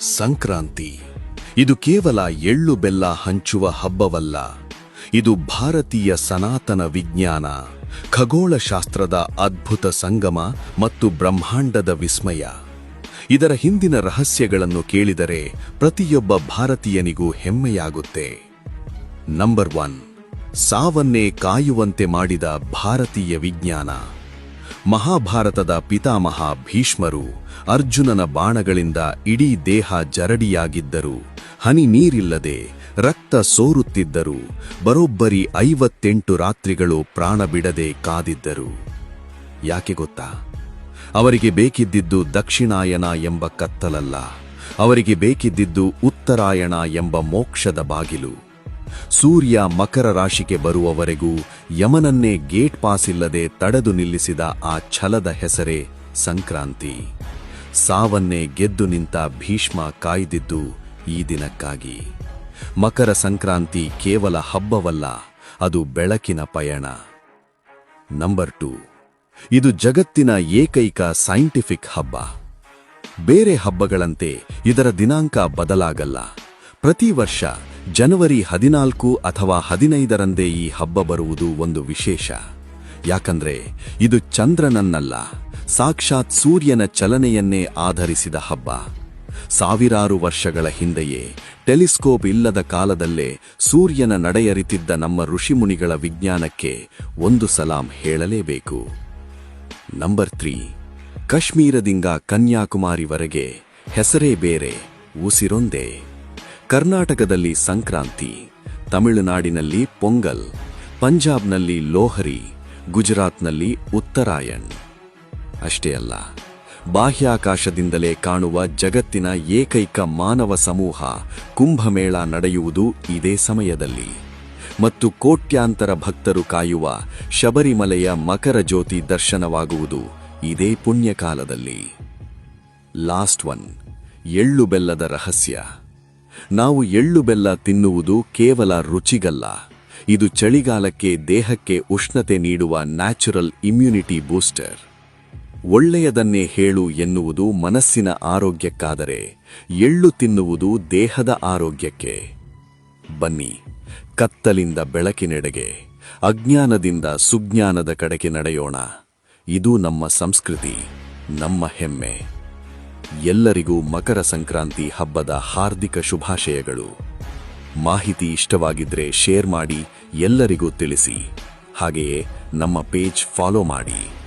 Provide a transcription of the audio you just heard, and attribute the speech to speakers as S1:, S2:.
S1: ಸಂಕ್ರಾಂತಿ. ಇದು ಕೇವಲ ಎಳ್ಳು ಬೆಲ್ಲ ಹಂಚುವ ಹಬ್ಬವಲ್ಲ. ಇದು ಭಾರತೀಯ ಸನಾತನ ವಿಜ್ಞಾನ, ಖಗೋಳಶಾಸ್ತ್ರದ ಅದ್ಭುತ ಸಂಗಮ ಮತ್ತು ಬ್ರಹ್ಮಾಂಡದ ವಿಸ್ಮಯ. ಇದರ ಹಿಂದಿನ ರಹಸ್ಯಗಳನ್ನು ಕೇಳಿದರೆ ಪ್ರತಿಯೊಬ್ಬ ಭಾರತೀಯನಿಗೂ ಹೆಮ್ಮೆಯಾಗುತ್ತೆ. ನಂಬರ್ ಒನ್, ಸಾವನ್ನೇ ಕಾಯುವಂತೆ ಮಾಡಿದ ಭಾರತೀಯ ವಿಜ್ಞಾನ. ಮಹಾಭಾರತದ ಪಿತಾಮಹ ಭೀಷ್ಮರು ಅರ್ಜುನನ ಬಾಣಗಳಿಂದ ಇಡೀ ದೇಹ ಜರಡಿಯಾಗಿದ್ದರು. ಹನಿ ನೀರಿಲ್ಲದೆ ರಕ್ತ ಸೋರುತ್ತಿದ್ದರು. ಬರೋಬ್ಬರಿ ಐವತ್ತೆಂಟು ರಾತ್ರಿಗಳು ಪ್ರಾಣ ಬಿಡದೆ ಕಾದಿದ್ದರು. ಯಾಕೆ ಗೊತ್ತಾ? ಅವರಿಗೆ ಬೇಕಿದ್ದಿದ್ದು ದಕ್ಷಿಣಾಯನ ಎಂಬ ಕತ್ತಲಲ್ಲ. ಅವರಿಗೆ ಬೇಕಿದ್ದಿದ್ದು ಉತ್ತರಾಯಣ ಎಂಬ ಮೋಕ್ಷದ ಬಾಗಿಲು. ಸೂರ್ಯ ಮಕರ ರಾಶಿಗೆ ಬರುವವರೆಗೂ ಯಮನನ್ನೇ ಗೇಟ್ ಪಾಸ್ ಇಲ್ಲದೆ ತಡೆದು ನಿಲ್ಲಿಸಿದ ಆ ಛಲದ ಹೆಸರೇ ಸಂಕ್ರಾಂತಿ. ಸಾವನ್ನೇ ಗೆದ್ದು ನಿಂತ ಭೀಷ್ಮ ಕಾಯ್ದಿದ್ದು ಈ ದಿನಕ್ಕಾಗಿ. ಮಕರ ಸಂಕ್ರಾಂತಿ ಕೇವಲ ಹಬ್ಬವಲ್ಲ, ಅದು ಬೆಳಕಿನ ಪಯಣ. Number two. ಇದು ಜಗತ್ತಿನ ಏಕೈಕ ಸೈಂಟಿಫಿಕ್ ಹಬ್ಬ. ಬೇರೆ ಹಬ್ಬಗಳಂತೆ ಇದರ ದಿನಾಂಕ ಬದಲಾಗಲ್ಲ. ಪ್ರತಿ ವರ್ಷ ಜನವರಿ ಹದಿನಾಲ್ಕು ಅಥವಾ ಹದಿನೈದರಂದೇ ಈ ಹಬ್ಬ ಬರುವುದು ಒಂದು ವಿಶೇಷ. ಯಾಕಂದ್ರೆ ಇದು ಚಂದ್ರನನ್ನಲ್ಲ, ಸಾಕ್ಷಾತ್ ಸೂರ್ಯನ ಚಲನೆಯನ್ನೇ ಆಧರಿಸಿದ ಹಬ್ಬ. ಸಾವಿರಾರು ವರ್ಷಗಳ ಹಿಂದೆಯೇ ಟೆಲಿಸ್ಕೋಪ್ ಇಲ್ಲದ ಕಾಲದಲ್ಲೇ ಸೂರ್ಯನ ನಡೆಯರಿತಿದ್ದ ನಮ್ಮ ಋಷಿಮುನಿಗಳ ವಿಜ್ಞಾನಕ್ಕೆ ಒಂದು ಸಲಾಂ ಹೇಳಲೇಬೇಕು. ನಂಬರ್ ತ್ರೀ, ಕಾಶ್ಮೀರದಿಂದ ಕನ್ಯಾಕುಮಾರಿವರೆಗೆ ಹೆಸರೇ ಬೇರೆ, ಉಸಿರೊಂದೇ. ಕರ್ನಾಟಕದಲ್ಲಿ ಸಂಕ್ರಾಂತಿ, ತಮಿಳುನಾಡಿನಲ್ಲಿ ಪೊಂಗಲ್, ಪಂಜಾಬ್ನಲ್ಲಿ ಲೋಹರಿ, ಗುಜರಾತ್ನಲ್ಲಿ ಉತ್ತರಾಯಣ್. ಅಷ್ಟೇ ಅಲ್ಲ, ಬಾಹ್ಯಾಕಾಶದಿಂದಲೇ ಕಾಣುವ ಜಗತ್ತಿನ ಏಕೈಕ ಮಾನವ ಸಮೂಹ ಕುಂಭಮೇಳ ನಡೆಯುವುದು ಇದೇ ಸಮಯದಲ್ಲಿ. ಮತ್ತು ಕೋಟ್ಯಾಂತರ ಭಕ್ತರು ಕಾಯುವ ಶಬರಿಮಲೆಯ ಮಕರ ಜ್ಯೋತಿ ದರ್ಶನವಾಗುವುದು ಇದೇ ಪುಣ್ಯಕಾಲದಲ್ಲಿ. ಲಾಸ್ಟ್ ಒನ್, ಎಳ್ಳು ಬೆಲ್ಲದ ರಹಸ್ಯ. ನಾವು ಎಳ್ಳು ಬೆಲ್ಲ ತಿನ್ನುವುದು ಕೇವಲ ರುಚಿಗಲ್ಲ. ಇದು ಚಳಿಗಾಲಕ್ಕೆ ದೇಹಕ್ಕೆ ಉಷ್ಣತೆ ನೀಡುವ ನ್ಯಾಚುರಲ್ ಇಮ್ಯುನಿಟಿ ಬೂಸ್ಟರ್. ಒಳ್ಳೆಯದನ್ನೇ ಹೇಳು ಎನ್ನುವುದು ಮನಸ್ಸಿನ ಆರೋಗ್ಯಕ್ಕಾದರೆ, ಎಳ್ಳು ತಿನ್ನುವುದು ದೇಹದ ಆರೋಗ್ಯಕ್ಕೆ. ಬನ್ನಿ, ಕತ್ತಲಿಂದ ಬೆಳಕಿನೆಡೆಗೆ, ಅಜ್ಞಾನದಿಂದ ಸುಜ್ಞಾನದ ಕಡೆಗೆ ನಡೆಯೋಣ. ಇದು ನಮ್ಮ ಸಂಸ್ಕೃತಿ, ನಮ್ಮ ಹೆಮ್ಮೆ. ಎಲ್ಲರಿಗೂ ಮಕರ ಸಂಕ್ರಾಂತಿ ಹಬ್ಬದ ಹಾರ್ದಿಕ ಶುಭಾಶಯಗಳು. ಮಾಹಿತಿ ಇಷ್ಟವಾಗಿದ್ರೆ ಶೇರ್ ಮಾಡಿ ಎಲ್ಲರಿಗೂ ತಿಳಿಸಿ. ಹಾಗೆಯೇ ನಮ್ಮ ಪೇಜ್ ಫಾಲೋ ಮಾಡಿ.